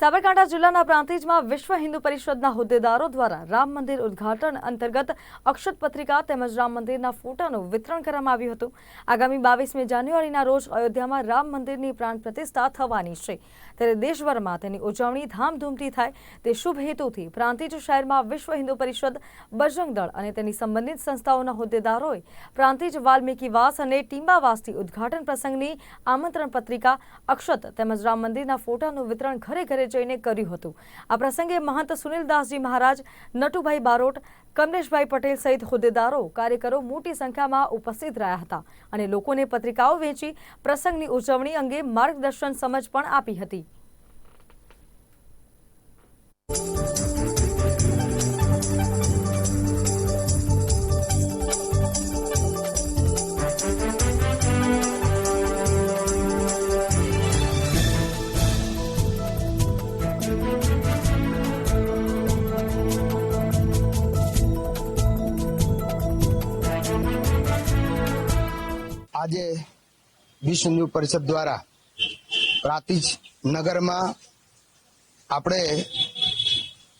સાબરકાંઠા જિલ્લાના પ્રાંતિજમાં વિશ્વ હિન્દુ પરિષદના હોદ્દેદારો દ્વારા રામ મંદિર ઉદ્ઘાટન અંતર્ગત અક્ષત પત્રિકા તેમજ રામ મંદિરના ફોટાનું વિતરણ કરવામાં આવ્યું હતું. આગામી બાવીસમી જાન્યુઆરીના રોજ અયોધ્યામાં રામ મંદિરની પ્રાણ પ્રતિષ્ઠા થવાની છે. ત્યારે દેશભરમાં તેની ઉજવણી ધામધૂમથી થાય તે શુભ હેતુથી પ્રાંતિજ શહેરમાં વિશ્વ હિન્દુ પરિષદ, બજરંગ દળ અને તેની સંબંધિત સંસ્થાઓના હોદ્દેદારોએ પ્રાંતિજ વાલ્મીકીવાસ અને ટીંબાવાસથી ઉદ્ઘાટન પ્રસંગની આમંત્રણ પત્રિકા, અક્ષત તેમજ રામ મંદિરના ફોટાનું વિતરણ ઘરે ઘરે જઈને કર્યું હતું. આ પ્રસંગે મહંત સુનિલદાસજી મહારાજ, નટુભાઈ બારોટ, કમલેશભાઈ પટેલ સહિત હોદ્દેદારો, કાર્યકરો મોટી સંખ્યામાં ઉપસ્થિત રહ્યા હતા અને લોકોને પત્રિકાઓ વેચી પ્રસંગની ઉજવણી અંગે માર્ગદર્શન સમજ પણ આપી હતી. આજે વિશ્વ હિન્દુ પરિષદ દ્વારા પ્રાતિજ નગરમાં આપણે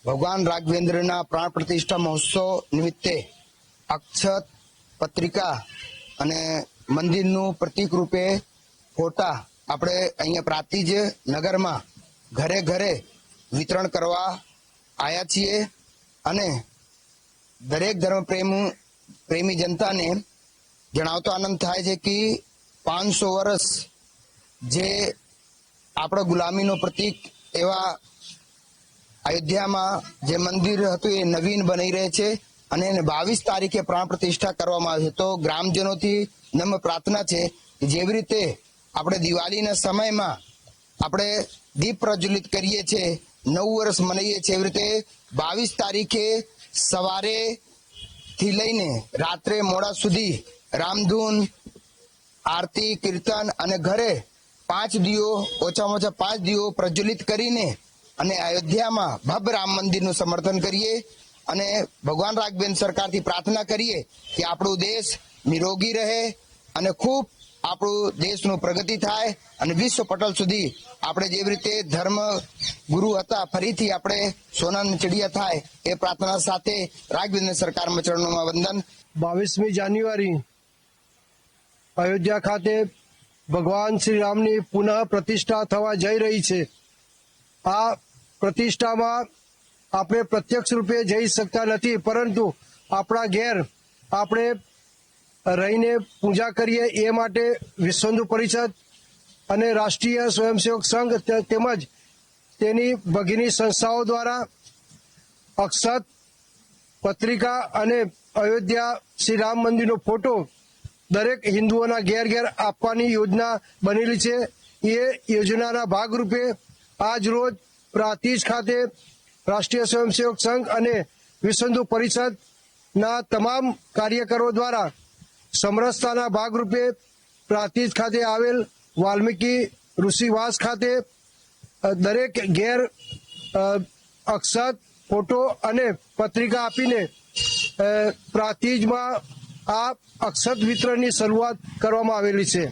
ભગવાન રાઘવેન્દ્રના પ્રાણ પ્રતિષ્ઠા મહોત્સવ નિમિત્તે અક્ષત પત્રિકા અને મંદિરનું પ્રતિક રૂપે ફોટા આપણે અહીંયા પ્રાતિજ નગરમાં ઘરે ઘરે વિતરણ કરવા આવ્યા છીએ અને દરેક ધર્મ પ્રેમ પ્રેમી જનતાને જણાવતો આનંદ થાય છે કે પાંચસો વર્ષ જે આપણો ગુલામીનો પ્રતીક એવા અયોધ્યામાં જે મંદિર હતું એ નવીન બની રહે છે અને એને બાવીસ તારીખે પ્રાણ પ્રતિષ્ઠા કરવામાં આવે છે. તો ગ્રામજનોથી નમ્ર પ્રાર્થના છે જેવી રીતે આપણે દિવાળીના સમયમાં આપણે દીપ પ્રજ્વલિત કરીએ છીએ નવ વર્ષ મનાવીએ છીએ, એવી રીતે બાવીસ તારીખે સવારે થી લઈને રાત્રે મોડા સુધી રામધૂન, આરતી, કીર્તન અને ઘરે પાંચ દીવો, ઓછામાં ઓછા પાંચ દીવો પ્રજ્વલિત કરીને અને અયોધ્યામાં ભવ્ય રામ મંદિરનું સમર્થન કરીએ અને ભગવાન રાઘવેન સરકારથી પ્રાર્થના કરીએ કે આપણો દેશ નિરોગી રહે અને ખૂબ આપણું દેશનું પ્રગતિ થાય અને વિશ્વ પટલ સુધી આપણે જેવી રીતે ધર્મ ગુરુ હતા, ફરીથી આપણે સોનાની ચડિયા થાય એ પ્રાર્થના સાથે રાઘવેન્દ્ર સરકારમાં ચરણોમાં વંદન. બાવીસમી જાન્યુઆરી અયોધ્યા ખાતે ભગવાન શ્રી રામની પુનઃ પ્રતિષ્ઠા થવા જઈ રહી છે. આ પ્રતિષ્ઠામાં આપણે પ્રત્યક્ષ રૂપે જઈ શકતા નથી, પરંતુ આપણા ઘેર આપણે રહીને પૂજા કરીએ એ માટે વિશ્વ પરિષદ અને રાષ્ટ્રીય સ્વયંસેવક સંઘ તેમજ તેની ભગીની સંસ્થાઓ દ્વારા અક્ષત પત્રિકા અને અયોધ્યા શ્રી રામ મંદિરનો ફોટો દરેક હિન્દુઓના ઘેર ઘેર આપવાની યોજના બનેલી છે. એ યોજનાના ભાગરૂપે આજ રોજ પ્રાતિજ ખાતે રાષ્ટ્રીય સ્વયંસેવક સંઘ અને વિશ્વ હિન્દુ પરિષદના તમામ કાર્યકરો દ્વારા સમરસતાના ભાગરૂપે પ્રાતિજ ખાતે આવેલ વાલ્મીકી ઋષિવાસ ખાતે દરેક ઘેર અક્ષત, ફોટો અને પત્રિકા આપીને પ્રાતિજમાં આ અક્ષત વિતરણની શરૂઆત કરવામાં આવેલી છે.